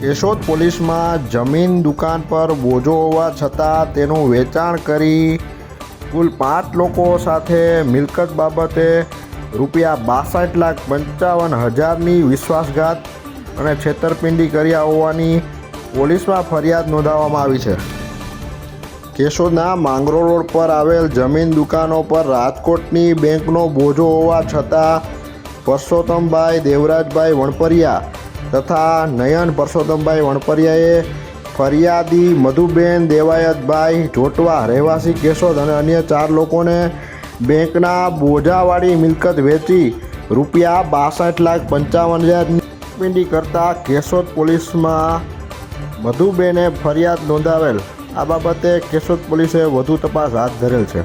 કેશોદ પોલીસમાં જમીન દુકાન પર બોજો હોવા છતાં તેનું વેચાણ કરી કુલ પાંચ લોકો સાથે મિલકત બાબતે રૂપિયા બાસઠ લાખ પંચાવન હજારની વિશ્વાસઘાત અને છેતરપિંડી કર્યા હોવાની પોલીસમાં ફરિયાદ નોંધાવવામાં આવી છે. કેશોદના માંગરો રોડ પર આવેલ જમીન દુકાનો પર રાજકોટની બેંકનો બોજો હોવા છતાં પરસોત્તમભાઈ દેવરાજભાઈ વણપરિયા તથા નયન પરસોત્તમભાઈ વણપરિયાએ ફરિયાદી મધુબેન દેવાયતભાઈ જોટવા રહેવાસી કેશોદ અને અન્ય ચાર લોકોને બેંકના બોજાવાળી મિલકત વેચી રૂપિયા બાસઠ લાખ પંચાવન હજારની પિંડી કરતા કેશોદ પોલીસમાં મધુબેને ફરિયાદ નોંધાવેલ. આ બાબતે કેશોદ પોલીસે વધુ તપાસ હાથ ધરેલ છે.